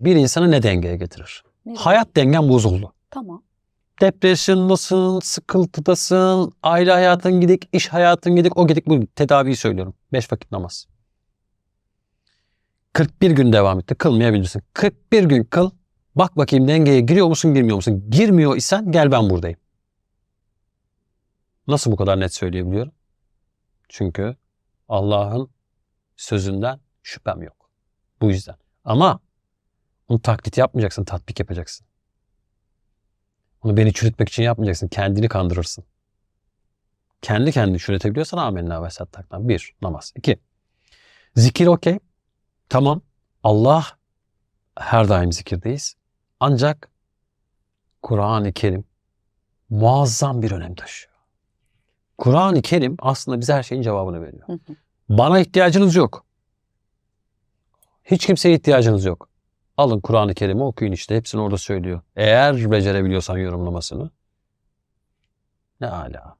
bir insanı ne dengeye getirir? Ne Hayat dengen bozuldu. Tamam. Depresyondasın, sıkıntıdasın, aile hayatın gidik, iş hayatın gidik, o gidik bu tedaviyi söylüyorum. Beş vakit namaz. 41 gün devam etti. Kılmayabilirsin. 41 gün kıl. Bak bakayım dengeye giriyor musun, girmiyor musun? Girmiyor isen gel ben buradayım. Nasıl bu kadar net söyleyebiliyorum? Çünkü Allah'ın sözünden şüphem yok. Bu yüzden. Ama bunu taklit yapmayacaksın, tatbik yapacaksın. Onu beni çürütmek için yapmayacaksın. Kendini kandırırsın. Kendi kendini çürütebiliyorsan amenna ve sattaktan. Bir, namaz. İki, zikir okey. Tamam. Allah her daim zikirdeyiz. Ancak Kur'an-ı Kerim muazzam bir önem taşıyor. Kur'an-ı Kerim aslında bize her şeyin cevabını veriyor. Bana ihtiyacınız yok. Hiç kimseye ihtiyacınız yok. Alın Kur'an-ı Kerim'i okuyun işte. Hepsini orada söylüyor. Eğer becerebiliyorsan yorumlamasını. Ne ala.